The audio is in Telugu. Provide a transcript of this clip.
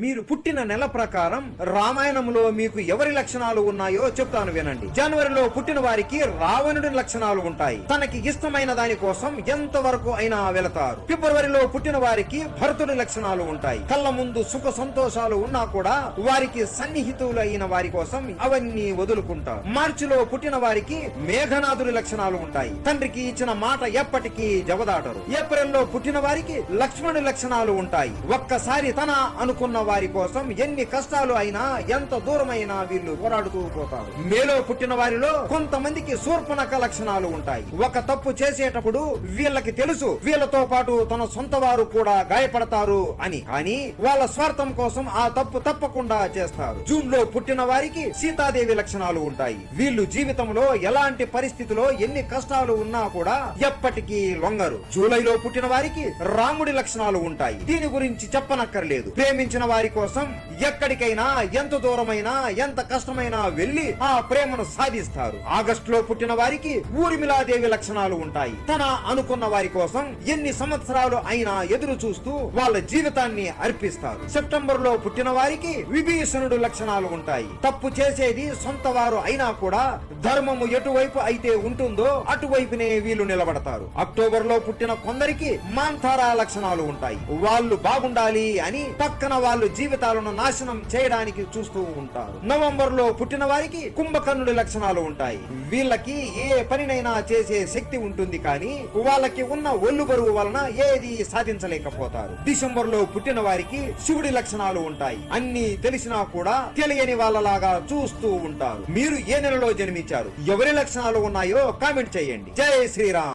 మీరు పుట్టిన నెల ప్రకారం రామాయణంలో మీకు ఎవరి లక్షణాలు ఉన్నాయో చెప్తాను వినండి. జనవరిలో పుట్టిన వారికి రావణుడి లక్షణాలు ఉంటాయి. తనకి ఇష్టమైన దాని కోసం ఎంత వరకు అయినా వెళతారు. ఫిబ్రవరిలో పుట్టిన వారికి భరతుడి లక్షణాలు ఉంటాయి. కళ్ళ ముందు సుఖ సంతోషాలు ఉన్నా కూడా వారికి సన్నిహితులు అయిన వారి కోసం అవన్నీ వదులుకుంటారు. మార్చిలో పుట్టిన వారికి మేఘనాథుడి లక్షణాలు ఉంటాయి. తండ్రికి ఇచ్చిన మాట ఎప్పటికీ జవదాటరు. ఏప్రిల్లో పుట్టిన వారికి లక్ష్మణుడి లక్షణాలు ఉంటాయి. ఒక్కసారి తన అనుకున్న వారి కోసం ఎన్ని కష్టాలు అయినా ఎంత దూరమైనా వీళ్ళు పోరాడుతూ పోతారు. మేలో పుట్టిన వారిలో కొంతమందికి శూర్పణక లక్షణాలు ఉంటాయి. ఒక తప్పు చేసేటప్పుడు వీళ్ళకి తెలుసు వీళ్ళతో పాటు తన సొంత వారు కూడా గాయపడతారు అని. కానీ వాళ్ళ స్వార్థం కోసం ఆ తప్పు తప్పకుండా చేస్తారు. జూన్లో పుట్టిన వారికి సీతాదేవి లక్షణాలు ఉంటాయి. వీళ్ళు జీవితంలో ఎలాంటి పరిస్థితిలో ఎన్ని కష్టాలు ఉన్నా కూడా ఎప్పటికీ లొంగరు. జూలైలో పుట్టిన వారికి రాముడి లక్షణాలు ఉంటాయి. దీని గురించి చెప్పనక్కర్లేదు. ప్రేమించిన వారి కోసం ఎక్కడికైనా ఎంత దూరమైనా ఎంత కష్టమైనా వెళ్ళి ఆ ప్రేమను సాధిస్తారు. ఆగస్ట్లో పుట్టిన వారికి ఊర్మిళాదేవి లక్షణాలు ఉంటాయి. తన అనుకున్న వారి కోసం ఎన్ని సంవత్సరాలు అయినా ఎదురు చూస్తూ వాళ్ళ జీవితాన్ని అర్పిస్తారు. సెప్టెంబర్లో పుట్టిన వారికి విభీషణుడు లక్షణాలు ఉంటాయి. తప్పు చేసేది సొంత వారు అయినా కూడా ధర్మము ఎటువైపు అయితే ఉంటుందో అటువైపునే వీళ్ళు నిలబడతారు. అక్టోబర్లో పుట్టిన కొందరికి మాంతారా లక్షణాలు ఉంటాయి. వాళ్ళు బాగుండాలి అని పక్కన వాళ్ళు జీవితాలను నాశనం చేయడానికి చూస్తూ ఉంటారు. నవంబర్లో పుట్టిన వారికి కుంభకర్ణుడి లక్షణాలు ఉంటాయి. వీళ్ళకి ఏ పనినైనా చేసే శక్తి ఉంటుంది కానీ వాళ్ళకి ఉన్న ఒళ్ళు బరువు వలన ఏది సాధించలేకపోతారు. డిసెంబర్లో పుట్టిన వారికి శివుడి లక్షణాలు ఉంటాయి. అన్ని తెలిసినా కూడా తెలియని వాళ్ళలాగా చూస్తూ ఉంటారు. మీరు ఏ నెలలో జన్మించారు? ఎవరి లక్షణాలు ఉన్నాయో కామెంట్ చేయండి. జై శ్రీరామ్.